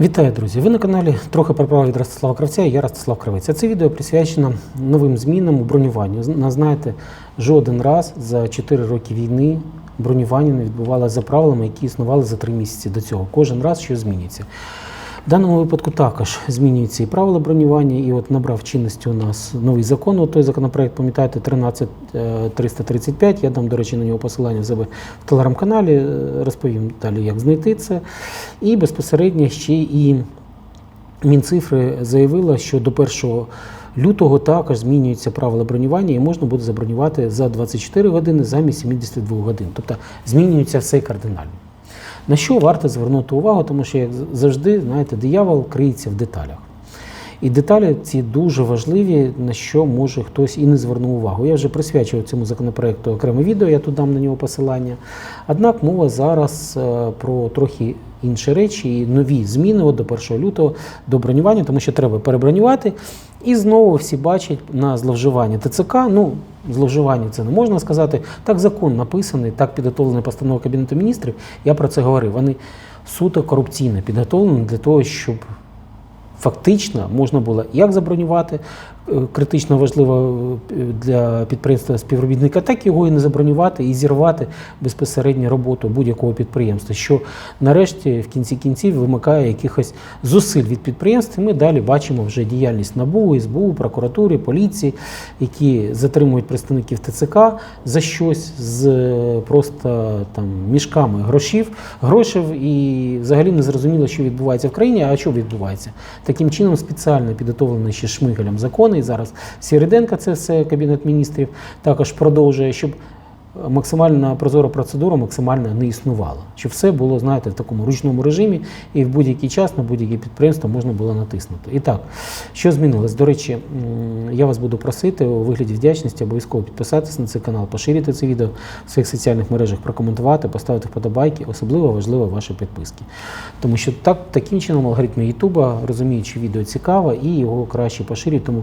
Вітаю, друзі! Ви на каналі трохи про право від Ростислава Кравця я Ростислав Кравець. Це відео присвячено новим змінам у бронюванню. Зна- Знаєте, жоден раз за 4 роки війни бронювання не відбувалося за правилами, які існували за 3 місяці до цього. Кожен раз щось змінюється. В даному випадку також змінюються і правила бронювання, і от набрав чинності у нас новий закон. От той законопроект, пам'ятаєте, 13335. Я дам, до речі, на нього посилання в себе в телеграм-каналі. е, Розповім далі, як знайти це. І безпосередньо ще і Мінцифри заявила, що до 1 лютого також змінюються правила бронювання і можна буде забронювати за 24 години замість 72 годин. Тобто змінюється все кардинально. На що варто звернути увагу, тому що, як завжди, знаєте, диявол криється в деталях. І деталі ці дуже важливі, на що може хтось і не звернув увагу. Я вже присвячував цьому законопроекту окреме відео, я тут дам на нього посилання. Однак мова зараз е, про трохи інші речі і нові зміни от до 1 лютого до бронювання, тому що треба перебронювати. І знову всі бачать на зловживання ТЦК. Ну, зловживання це не можна сказати. Так закон написаний, так підготовлена постанова Кабінету міністрів. Я про це говорив. Вони суто корупційно підготовлені для того, щоб фактично можна було як забронювати критично важливо е, для підприємства співробітника, так його і не забронювати і зірвати безпосередньо роботу будь-якого підприємства, що нарешті в кінці кінців вимикає якихось зусиль від підприємств. І Ми далі бачимо вже діяльність НАБУ, СБУ, прокуратури, поліції, які затримують представників ТЦК за щось з е, просто там мішками грошів, грошей, і взагалі не зрозуміло, що відбувається в країні. А що відбувається? Таким чином спеціально підготовлений ще Шмигалем закони. І зараз. Сіриденка, це все Кабінет міністрів, також продовжує, щоб максимально прозора процедура максимально не існувала. Щоб все було, знаєте, в такому ручному режимі, і в будь-який час на будь-яке підприємство можна було натиснути. І так, що змінилось? До речі, я вас буду просити у вигляді вдячності обов'язково підписатися на цей канал, поширити це відео в своїх соціальних мережах, прокоментувати, поставити вподобайки. Особливо важливо ваші підписки. Тому що так, таким чином алгоритми Ютуба розуміють, що відео цікаве і його краще поширюють. Тому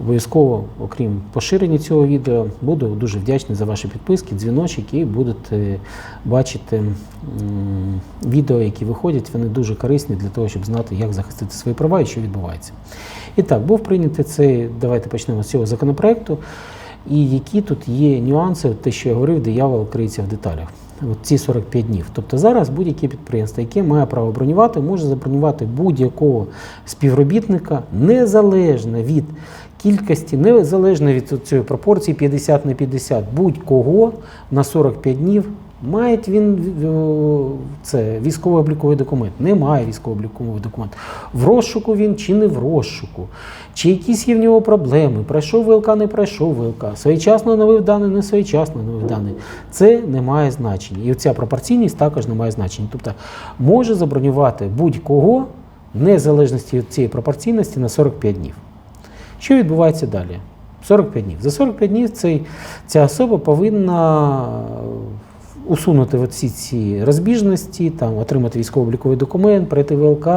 Обов'язково, окрім поширення цього відео, буду дуже вдячний за ваші підписки, дзвіночки і будете бачити відео, які виходять. Вони дуже корисні для того, щоб знати, як захистити свої права і що відбувається. І так, був прийнятий цей, давайте почнемо з цього законопроекту. І які тут є нюанси, те, що я говорив, диявол криється в деталях. От ці 45 днів. Тобто зараз будь-яке підприємство, яке має право бронювати, може забронювати будь-якого співробітника незалежно від кількості, незалежно від цієї пропорції 50 на 50, будь-кого на 45 днів. Має він е, це військово-обліковий документ, не має військово-обліковий документ. В розшуку він чи не в розшуку, чи якісь є в нього проблеми, пройшов ВЛК, не пройшов ВЛК, своєчасно новив дані, не своєчасно новив дані. Це не має значення. І ця пропорційність також не має значення. Тобто може забронювати будь-кого незалежності від цієї пропорційності на 45 днів. Що відбувається далі? 45 днів. За 45 днів цей, ця особа повинна усунути всі ці розбіжності, там, отримати військово-обліковий документ, пройти ВЛК,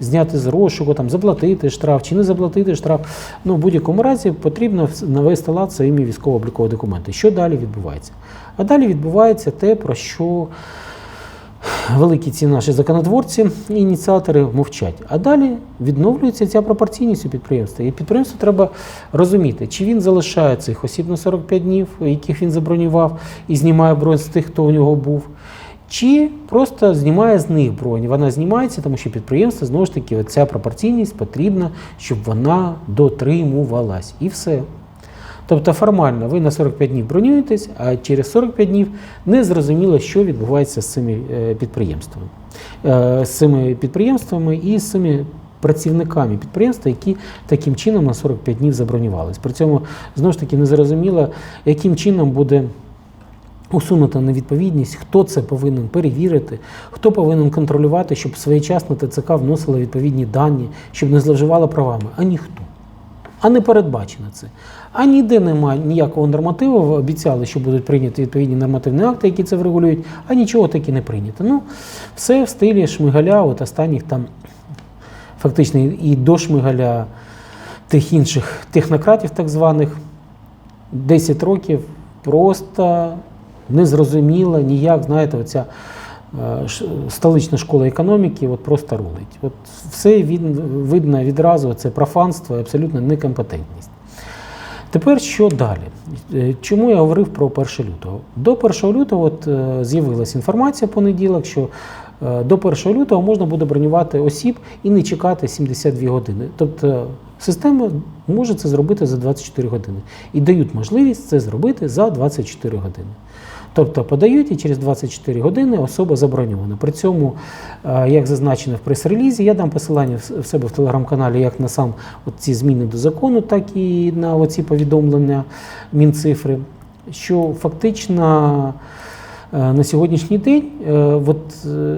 зняти з розшуку, там, заплатити штраф чи не заплатити штраф. Ну, в будь-якому разі потрібно навести лад своїми військово-облікові документи. Що далі відбувається? А далі відбувається те, про що великі ці наші законотворці і ініціатори мовчать. А далі відновлюється ця пропорційність у підприємства. І підприємству треба розуміти, чи він залишає цих осіб на 45 днів, яких він забронював, і знімає бронь з тих, хто у нього був. Чи просто знімає з них бронь. Вона знімається, тому що підприємство знову ж таки ця пропорційність потрібна, щоб вона дотримувалась. І все. Тобто формально ви на 45 днів бронюєтесь, а через 45 днів не зрозуміло, що відбувається з цими е, підприємствами, Е, з цими підприємствами і з цими працівниками підприємства, які таким чином на 45 днів забронювались. При цьому знову ж таки не зрозуміло, яким чином буде. Усунута невідповідність, хто це повинен перевірити, хто повинен контролювати, щоб своєчасно ТЦК вносила відповідні дані, щоб не зловживала правами, а ніхто. А не передбачено це. А ніде немає ніякого нормативу. Обіцяли, що будуть прийняті відповідні нормативні акти, які це врегулюють, а нічого таки не прийнято. Ну, все в стилі Шмигаля, от останніх там фактично і до Шмигаля тих інших технократів, так званих, 10 років просто незрозуміло, ніяк, знаєте, оця столична школа економіки от просто рулить. От все від, видно відразу, це профанство і абсолютно некомпетентність. Тепер що далі? Е, Чому я говорив про 1 лютого? До 1 лютого от, е, з'явилася інформація в понеділок, що е, до 1 лютого можна буде бронювати осіб і не чекати 72 години. Тобто система може це зробити за 24 години і дають можливість це зробити за 24 години. Тобто подають і через 24 години особа заброньована. При цьому, е, як зазначено в прес-релізі, я дам посилання в себе в телеграм-каналі як на сам ці зміни до закону, так і на оці повідомлення Мінцифри, що фактично на сьогоднішній день е, от, е,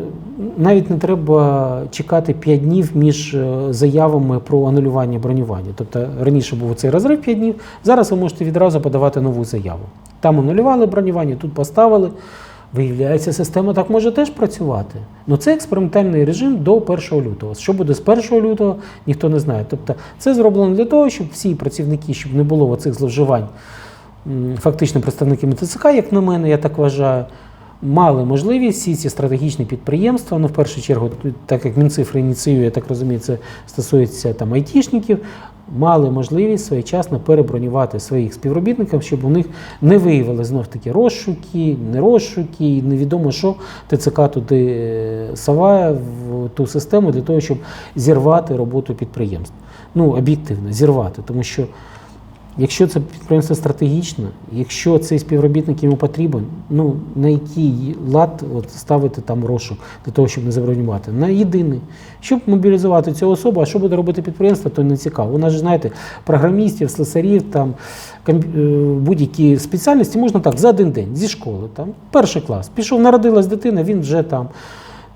навіть не треба чекати 5 днів між е, заявами про анулювання бронювання. Тобто раніше був цей розрив 5 днів, зараз ви можете відразу подавати нову заяву. Там анулювали бронювання, тут поставили. Виявляється, система так може теж працювати. Ну це експериментальний режим до 1 лютого. Що буде з 1 лютого, ніхто не знає. Тобто це зроблено для того, щоб всі працівники, щоб не було оцих зловживань, фактично представники МТЦК, як на мене, я так вважаю, мали можливість всі ці стратегічні підприємства, ну в першу чергу, так як Мінцифра ініціює, я так розумію, це стосується там айтішників, мали можливість своєчасно перебронювати своїх співробітників, щоб у них не виявили знов таки розшуки, не розшуки, і невідомо що ТЦК туди е, соває в ту систему для того, щоб зірвати роботу підприємств. Ну, об'єктивно, зірвати, тому що. Якщо це підприємство стратегічне, якщо цей співробітник йому потрібен, ну на який лад от, ставити там розшук для того, щоб не забронювати? На єдиний. Щоб мобілізувати цю особу, а що буде робити підприємство, то не цікаво. У нас ж знаєте, програмістів, слесарів, там е, будь-які спеціальності можна так за один день зі школи. Там перший клас. Пішов, народилась дитина, він вже там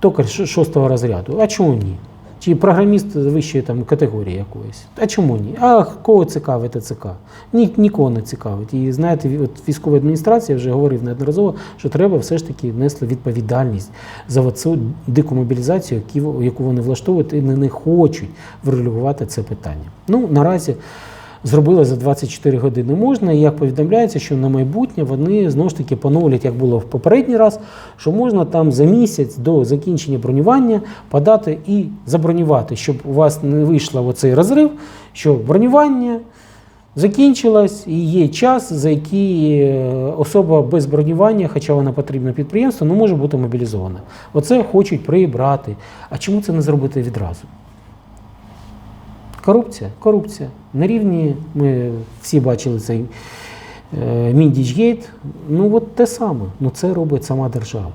токар шостого розряду. А чому ні? Чи програміст вищої там категорії якоїсь. А чому ні? А кого цікавить ТЦК? Ні, нікого не цікавить. І знаєте, от військова адміністрація вже говорив неодноразово, що треба все ж таки внесли відповідальність за цю дику мобілізацію, яку вони влаштовують і не, хочуть врегулювати це питання. Ну, наразі зробили за 24 години можна, і як повідомляється, що на майбутнє вони знову ж таки поновлять, як було в попередній раз, що можна там за місяць до закінчення бронювання подати і забронювати, щоб у вас не вийшло оцей розрив, що бронювання закінчилось і є час, за який е, особа без бронювання, хоча вона потрібна підприємству, не може бути мобілізована. Оце хочуть прибрати. А чому це не зробити відразу? Корупція, корупція. На рівні ми всі бачили цей е, Міндічгейт. Ну от те саме. Ну це робить сама держава.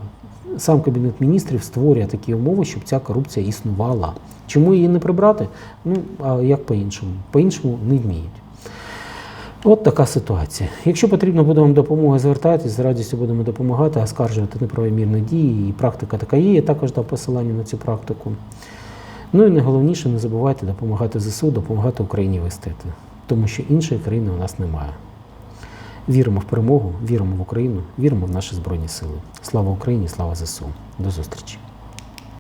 Сам Кабінет міністрів створює такі умови, щоб ця корупція існувала. Чому її не прибрати? Ну, а як по-іншому? По-іншому не вміють. От така ситуація. Якщо потрібна буде вам допомога, звертайтесь, з радістю будемо допомагати, оскаржувати неправомірні дії. І практика така є. Я також дав посилання на цю практику. Ну і найголовніше, не забувайте допомагати ЗСУ, допомагати Україні вистояти, тому що іншої країни у нас немає. Віримо в перемогу, віримо в Україну, віримо в наші Збройні Сили. Слава Україні, слава ЗСУ. До зустрічі!